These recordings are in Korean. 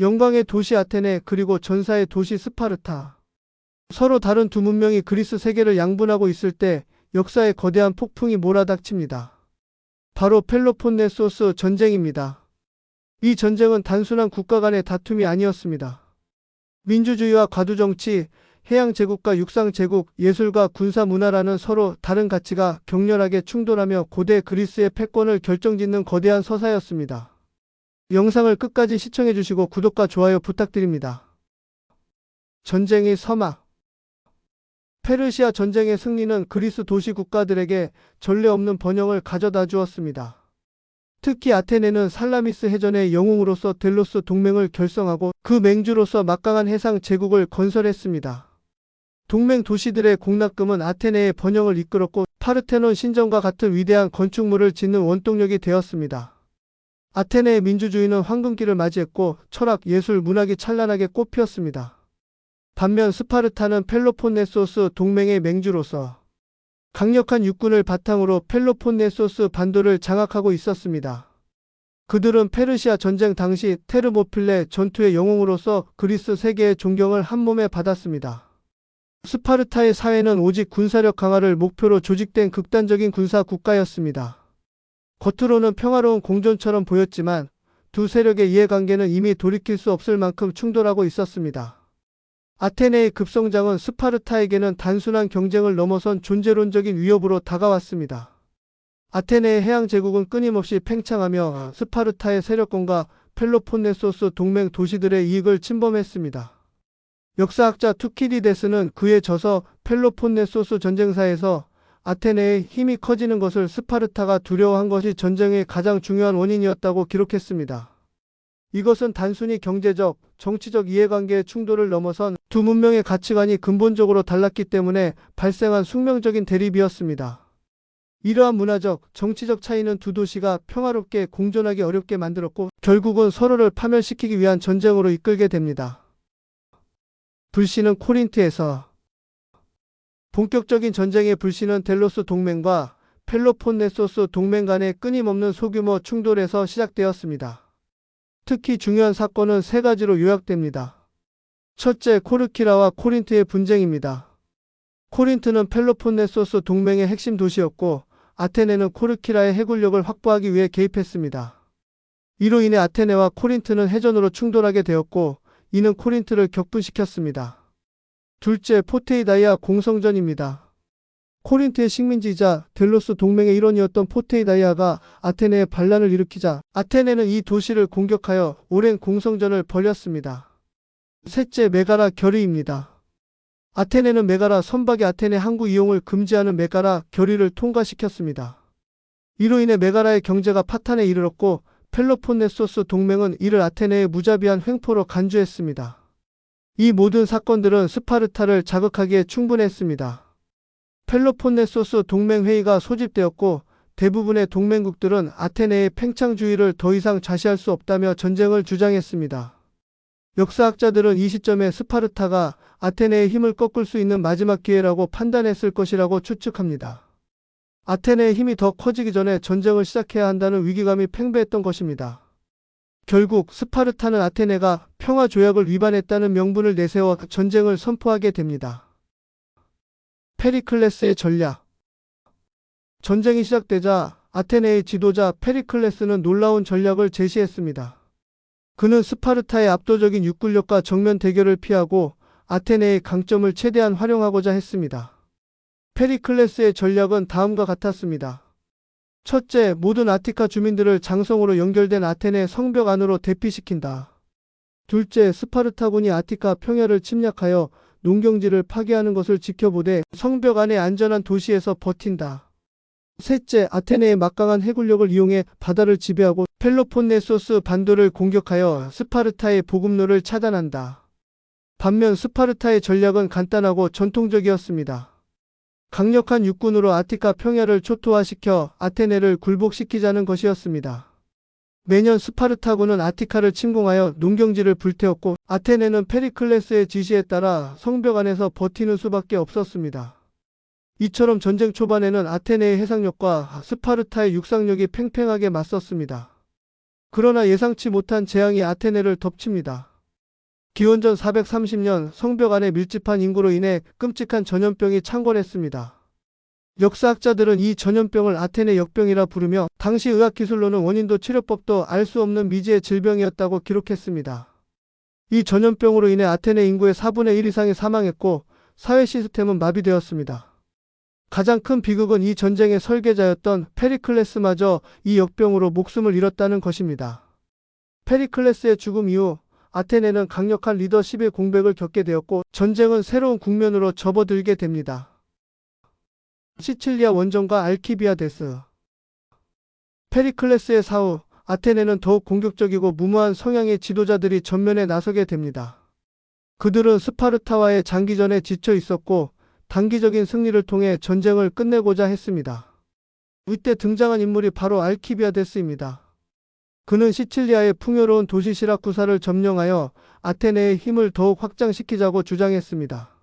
영광의 도시 아테네 그리고 전사의 도시 스파르타. 서로 다른 두 문명이 그리스 세계를 양분하고 있을 때 역사의 거대한 폭풍이 몰아닥칩니다. 바로 펠로폰네소스 전쟁입니다. 이 전쟁은 단순한 국가 간의 다툼이 아니었습니다. 민주주의와 과두정치, 해양 제국과 육상 제국, 예술과 군사 문화라는 서로 다른 가치가 격렬하게 충돌하며 고대 그리스의 패권을 결정짓는 거대한 서사였습니다. 영상을 끝까지 시청해 주시고 구독과 좋아요 부탁드립니다. 전쟁의 서막 페르시아 전쟁의 승리는 그리스 도시 국가들에게 전례 없는 번영을 가져다 주었습니다. 특히 아테네는 살라미스 해전의 영웅으로서 델로스 동맹을 결성하고 그 맹주로서 막강한 해상 제국을 건설했습니다. 동맹 도시들의 공납금은 아테네의 번영을 이끌었고 파르테논 신전과 같은 위대한 건축물을 짓는 원동력이 되었습니다. 아테네의 민주주의는 황금기를 맞이했고 철학, 예술, 문학이 찬란하게 꽃피었습니다. 반면 스파르타는 펠로폰네소스 동맹의 맹주로서 강력한 육군을 바탕으로 펠로폰네소스 반도를 장악하고 있었습니다. 그들은 페르시아 전쟁 당시 테르모필레 전투의 영웅으로서 그리스 세계의 존경을 한몸에 받았습니다. 스파르타의 사회는 오직 군사력 강화를 목표로 조직된 극단적인 군사 국가였습니다. 겉으로는 평화로운 공존처럼 보였지만 두 세력의 이해관계는 이미 돌이킬 수 없을 만큼 충돌하고 있었습니다. 아테네의 급성장은 스파르타에게는 단순한 경쟁을 넘어선 존재론적인 위협으로 다가왔습니다. 아테네의 해양 제국은 끊임없이 팽창하며 스파르타의 세력권과 펠로폰네소스 동맹 도시들의 이익을 침범했습니다. 역사학자 투키디데스는 그에 져서 펠로폰네소스 전쟁사에서 아테네의 힘이 커지는 것을 스파르타가 두려워한 것이 전쟁의 가장 중요한 원인이었다고 기록했습니다. 이것은 단순히 경제적, 정치적 이해관계의 충돌을 넘어선 두 문명의 가치관이 근본적으로 달랐기 때문에 발생한 숙명적인 대립이었습니다. 이러한 문화적, 정치적 차이는 두 도시가 평화롭게 공존하기 어렵게 만들었고 결국은 서로를 파멸시키기 위한 전쟁으로 이끌게 됩니다. 불씨는 코린트에서 본격적인 전쟁의 불씨는 델로스 동맹과 펠로폰네소스 동맹 간의 끊임없는 소규모 충돌에서 시작되었습니다. 특히 중요한 사건은 세 가지로 요약됩니다. 첫째, 코르키라와 코린트의 분쟁입니다. 코린트는 펠로폰네소스 동맹의 핵심 도시였고 아테네는 코르키라의 해군력을 확보하기 위해 개입했습니다. 이로 인해 아테네와 코린트는 해전으로 충돌하게 되었고 이는 코린트를 격분시켰습니다. 둘째, 포테이다이아 공성전입니다. 코린트의 식민지이자 델로스 동맹의 일원이었던 포테이다이아가 아테네에 반란을 일으키자 아테네는 이 도시를 공격하여 오랜 공성전을 벌였습니다. 셋째, 메가라 결의입니다. 아테네는 메가라 선박의 아테네 항구 이용을 금지하는 메가라 결의를 통과시켰습니다. 이로 인해 메가라의 경제가 파탄에 이르렀고 펠로폰네소스 동맹은 이를 아테네의 무자비한 횡포로 간주했습니다. 이 모든 사건들은 스파르타를 자극하기에 충분했습니다. 펠로폰네소스 동맹회의가 소집되었고 대부분의 동맹국들은 아테네의 팽창주의를 더 이상 좌시할 수 없다며 전쟁을 주장했습니다. 역사학자들은 이 시점에 스파르타가 아테네의 힘을 꺾을 수 있는 마지막 기회라고 판단했을 것이라고 추측합니다. 아테네의 힘이 더 커지기 전에 전쟁을 시작해야 한다는 위기감이 팽배했던 것입니다. 결국 스파르타는 아테네가 평화 조약을 위반했다는 명분을 내세워 전쟁을 선포하게 됩니다. 페리클레스의 전략 전쟁이 시작되자 아테네의 지도자 페리클레스는 놀라운 전략을 제시했습니다. 그는 스파르타의 압도적인 육군력과 정면 대결을 피하고 아테네의 강점을 최대한 활용하고자 했습니다. 페리클레스의 전략은 다음과 같았습니다. 첫째, 모든 아티카 주민들을 장성으로 연결된 아테네 성벽 안으로 대피시킨다. 둘째, 스파르타군이 아티카 평야를 침략하여 농경지를 파괴하는 것을 지켜보되 성벽 안의 안전한 도시에서 버틴다. 셋째, 아테네의 막강한 해군력을 이용해 바다를 지배하고 펠로폰네소스 반도를 공격하여 스파르타의 보급로를 차단한다. 반면 스파르타의 전략은 간단하고 전통적이었습니다. 강력한 육군으로 아티카 평야를 초토화시켜 아테네를 굴복시키자는 것이었습니다. 매년 스파르타군은 아티카를 침공하여 농경지를 불태웠고 아테네는 페리클레스의 지시에 따라 성벽 안에서 버티는 수밖에 없었습니다. 이처럼 전쟁 초반에는 아테네의 해상력과 스파르타의 육상력이 팽팽하게 맞섰습니다. 그러나 예상치 못한 재앙이 아테네를 덮칩니다. 기원전 430년 성벽 안에 밀집한 인구로 인해 끔찍한 전염병이 창궐했습니다. 역사학자들은 이 전염병을 아테네 역병이라 부르며 당시 의학기술로는 원인도 치료법도 알 수 없는 미지의 질병이었다고 기록했습니다. 이 전염병으로 인해 아테네 인구의 4분의 1 이상이 사망했고 사회 시스템은 마비되었습니다. 가장 큰 비극은 이 전쟁의 설계자였던 페리클레스마저 이 역병으로 목숨을 잃었다는 것입니다. 페리클레스의 죽음 이후 아테네는 강력한 리더십의 공백을 겪게 되었고 전쟁은 새로운 국면으로 접어들게 됩니다. 시칠리아 원정과 알키비아데스 페리클레스의 사후 아테네는 더욱 공격적이고 무모한 성향의 지도자들이 전면에 나서게 됩니다. 그들은 스파르타와의 장기전에 지쳐 있었고 단기적인 승리를 통해 전쟁을 끝내고자 했습니다. 이때 등장한 인물이 바로 알키비아데스입니다. 그는 시칠리아의 풍요로운 도시 시라쿠사를 점령하여 아테네의 힘을 더욱 확장시키자고 주장했습니다.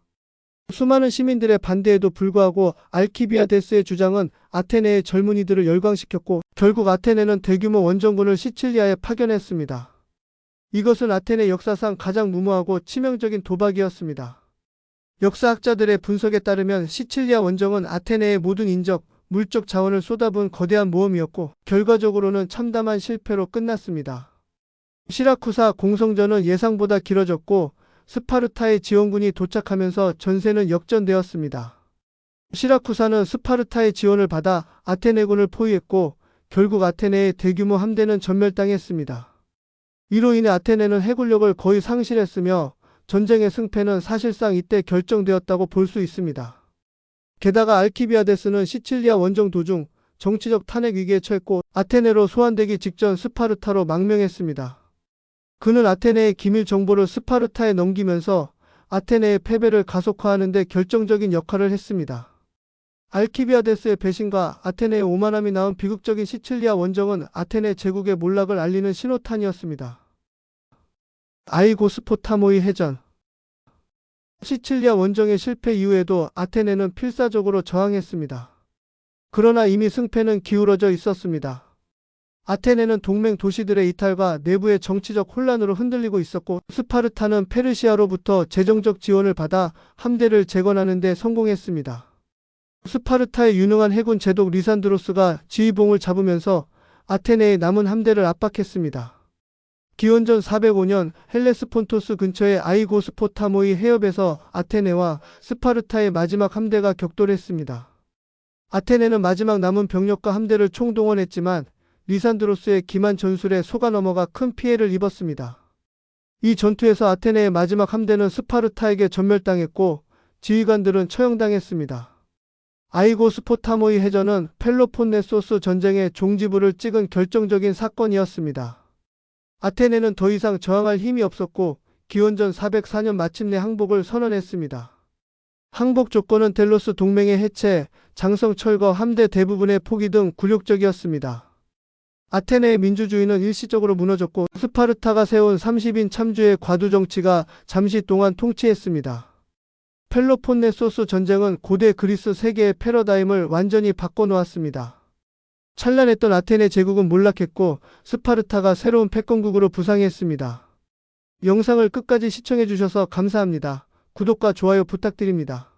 수많은 시민들의 반대에도 불구하고 알키비아데스의 주장은 아테네의 젊은이들을 열광시켰고 결국 아테네는 대규모 원정군을 시칠리아에 파견했습니다. 이것은 아테네 역사상 가장 무모하고 치명적인 도박이었습니다. 역사학자들의 분석에 따르면 시칠리아 원정은 아테네의 모든 인적, 물적 자원을 쏟아부은 거대한 모험이었고 결과적으로는 참담한 실패로 끝났습니다. 시라쿠사 공성전은 예상보다 길어졌고 스파르타의 지원군이 도착하면서 전세는 역전되었습니다. 시라쿠사는 스파르타의 지원을 받아 아테네군을 포위했고 결국 아테네의 대규모 함대는 전멸당했습니다. 이로 인해 아테네는 해군력을 거의 상실했으며 전쟁의 승패는 사실상 이때 결정되었다고 볼 수 있습니다. 게다가 알키비아데스는 시칠리아 원정 도중 정치적 탄핵 위기에 처했고 아테네로 소환되기 직전 스파르타로 망명했습니다. 그는 아테네의 기밀 정보를 스파르타에 넘기면서 아테네의 패배를 가속화하는 데 결정적인 역할을 했습니다. 알키비아데스의 배신과 아테네의 오만함이 낳은 비극적인 시칠리아 원정은 아테네 제국의 몰락을 알리는 신호탄이었습니다. 아이고스포타모이 해전 시칠리아 원정의 실패 이후에도 아테네는 필사적으로 저항했습니다. 그러나 이미 승패는 기울어져 있었습니다. 아테네는 동맹 도시들의 이탈과 내부의 정치적 혼란으로 흔들리고 있었고 스파르타는 페르시아로부터 재정적 지원을 받아 함대를 재건하는 데 성공했습니다. 스파르타의 유능한 해군 제독 리산드로스가 지휘봉을 잡으면서 아테네의 남은 함대를 압박했습니다. 기원전 405년 헬레스폰토스 근처의 아이고스포타모이 해협에서 아테네와 스파르타의 마지막 함대가 격돌했습니다. 아테네는 마지막 남은 병력과 함대를 총동원했지만 리산드로스의 기만 전술에 속아 넘어가 큰 피해를 입었습니다. 이 전투에서 아테네의 마지막 함대는 스파르타에게 전멸당했고 지휘관들은 처형당했습니다. 아이고스포타모이 해전은 펠로폰네소스 전쟁의 종지부를 찍은 결정적인 사건이었습니다. 아테네는 더 이상 저항할 힘이 없었고 기원전 404년 마침내 항복을 선언했습니다. 항복 조건은 델로스 동맹의 해체, 장성 철거, 함대 대부분의 포기 등 굴욕적이었습니다. 아테네의 민주주의는 일시적으로 무너졌고 스파르타가 세운 30인 참주의 과두 정치가 잠시 동안 통치했습니다. 펠로폰네소스 전쟁은 고대 그리스 세계의 패러다임을 완전히 바꿔놓았습니다. 찬란했던 아테네 제국은 몰락했고 스파르타가 새로운 패권국으로 부상했습니다. 영상을 끝까지 시청해주셔서 감사합니다. 구독과 좋아요 부탁드립니다.